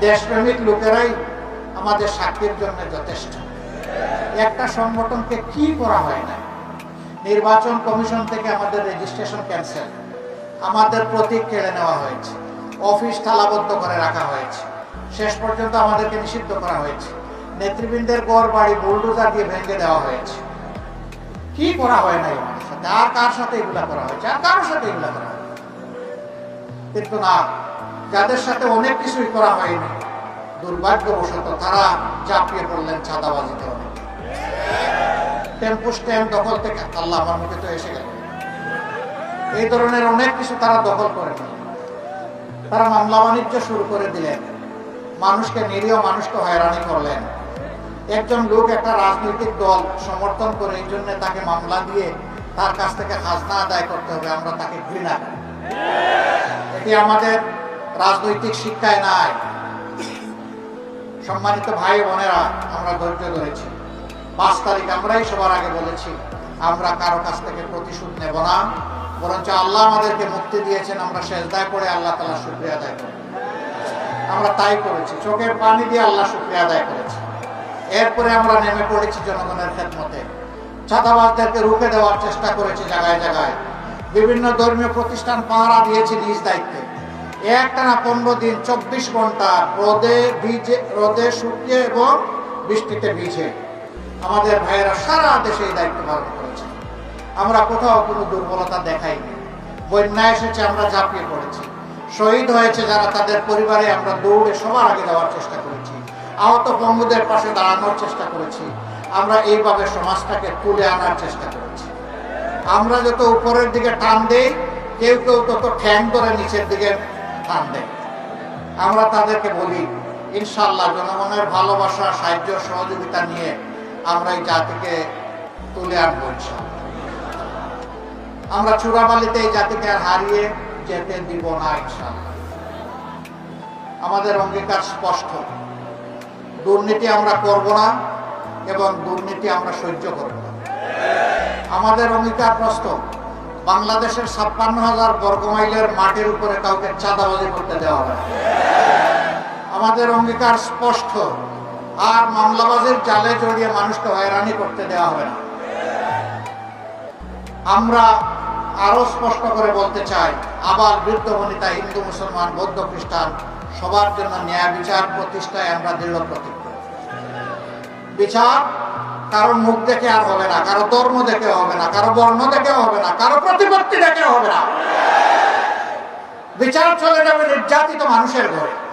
দেশপ্রেমিক লোকেরাই আমাদের সাক্ষীর জন্য যথেষ্ট। একটা সংগঠনকে কি করা হয় না? নির্বাচন কমিশন থেকে আমাদের রেজিস্ট্রেশন ক্যান্সেল আমাদের প্রতীক কেড়ে নেওয়া হয়েছে। অফিস তালাবদ্ধ করে রাখা হয়েছে। শেষ পর্যন্ত আমাদেরকে নিষিদ্ধ করা হয়েছে। নেতৃবৃন্দের গড় বাড়ি বুলডোজার দিয়ে ভেঙে দেওয়া হয়েছে। কি করা হয় না আমাদের সাথে? আর কার সাথে এগুলা করা হয়েছে? আর কারোর সাথে এগুলা করা হয় কিন্তু না যাদের সাথে অনেক কিছুই করা হয়নি, দুর্ভাগ্যবশত তারা চাপিয়ে পড়লেন চাঁদাবাজিতে অনেক টেম্পো স্ট্যান্ড দখল থেকে আল্লাহ আমার মুখে তো এসে গেল। এই ধরনের অনেক কিছু তারা দখল করে তারা মামলা বাণিজ্য শুরু করে দিলেন। মানুষকে, নিরীহ মানুষকে হয়রানি করলেন। একজন লোক, একটা রাজনৈতিক দল সমর্থন করে এই জন্য তাকে মামলা দিয়ে তার কাছ থেকে খাজনা আদায় করতে হবে, আমরা তাকে ঘৃণা করি। এটি আমাদের রাজনৈতিক শিক্ষায় নাই। সম্মানিত ভাই বোনেরা, আমরা ধৈর্য ধরেছি পাঁচ তারিখ আমরাই সবার আগে বলেছি, আমরা কারও কাছ থেকে প্রতিশোধ নেব না। বরঞ্চ আল্লাহ আমাদেরকে মুক্তি দিয়েছেন, আমরা শেষদায় করে আল্লাহ তালা শুক্রিয়া আদায় করি। আমরা তাই করেছি, চোখের পানি দিয়ে আল্লাহ শুক্রিয়া আদায় করেছি। এরপরে আমরা নেমে পড়েছি জনগণের খেদমতে। ছাতাবাজদেরকে রুখে দেওয়ার চেষ্টা করেছি জায়গায় জায়গায়। বিভিন্ন ধর্মীয় প্রতিষ্ঠান পাহারা দিয়েছি নিজ দায়িত্বে। একটানা পনেরো দিন, চব্বিশ ঘণ্টা রোদে ভিজে, রোদে শুকিয়ে এবং বৃষ্টিতে ভিজে। আমাদের ভাইয়েরা সারা দেশে এই দায়িত্ব পালন করেছে। আমরা কোথাও কোনো দুর্বলতা দেখাইনি। বন্যা এসেছে, আমরা ঝাঁপিয়ে পড়েছি। শহীদ হয়েছে যারা, তাদের পরিবারে আমরা দৌড়ে সবার আগে যাওয়ার চেষ্টা করেছি। আহত বঙ্গুদের পাশে দাঁড়ানোর চেষ্টা করেছি। আমরা এইভাবে সমাজটাকে তুলে আনার চেষ্টা করেছি। আমরা যত উপরের দিকে টান দেই, কেউ কেউ তত ঠ্যাং ধরে নিচের দিকে টান দেয় আমরা তাদেরকে বলি ইনশাল্লাহ জনগণের ভালোবাসা, সাহায্য, সহযোগিতা নিয়ে আমরা এই জাতিকে তুলে আনব আমরা চূড়াবালিতে এই জাতিকে আর হারিয়ে যেতে দিব না ইনশাল্লাহ আমাদের অঙ্গীকার স্পষ্ট। দুর্নীতি আমরা করব না এবং দুর্নীতি আমরা সহ্য করব না। আমাদের অঙ্গীকার প্রস্ত বাংলাদেশের ছাপ্পান্ন হাজার বর্গমাইলের মাটির উপরে কাউকে চাঁদাবাজি করতে দেওয়া হবে আমাদের অঙ্গীকার স্পষ্ট। আর মামলাবাজির জালে জড়িয়ে মানুষকে হয়রানি করতে দেওয়া হবে না। আমরা আরও স্পষ্ট করে বলতে চাই আবার বৃদ্ধ বনিতা হিন্দু, মুসলমান, বৌদ্ধ, খ্রিস্টান, সবার জন্য ন্যায় বিচার প্রতিষ্ঠায় আমরা দৃঢ় প্রতিজ্ঞ। বিচার কারও মুখ দেখে আর হবে না, কারও ধর্ম দেখে হবে না, কারও বর্ণ দেখে হবে না, কারও প্রতিপত্তি দেখে হবে না। বিচার চলে যাবে নির্যাতিত মানুষের ঘরে।